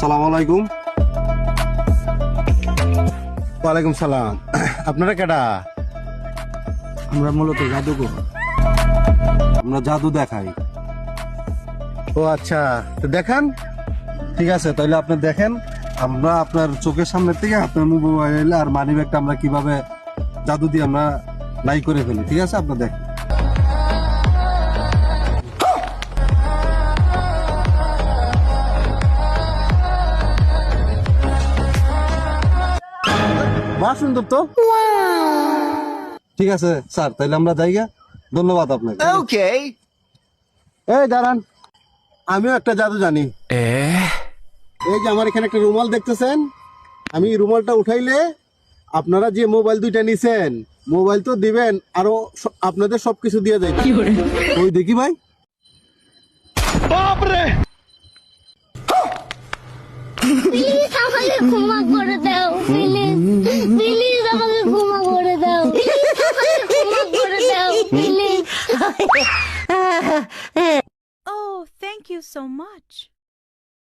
সালাম আলাইকুম। ওয়ালাইকুম সালাম। আপনারা কেডা? আমরা মূলত জাদুঘর। আমরা জাদু দেখাই। ও আচ্ছা তো দেখান। ঠিক আছে তাহলে আপনি দেখেন। আমরা আপনার চোখের সামনে থেকে আপনার মোবাইল আর মানি ব্যাগটা আমরা কীভাবে জাদু দিয়ে আমরা নাই করে ফেলি। ঠিক আছে আপনার দেখেন। বাহ সুন্দর তো? ঠিক আছে স্যার তাহলে আমরা যাই ধন্যবাদ আপনাকে। Okay. এই দাঁড়ান। আমিও একটা জাদু জানি। এই যে আমার এখানে একটা রুমাল দেখতেছেন? আমি রুমালটা উঠাইলে আপনারা যে মোবাইল দুইটা নিছেন মোবাইল তো দিবেন আরও আপনাদের সবকিছু দিয়ে যাবে ওই দেখি ভাই। Please Hmm? Oh, thank you so much.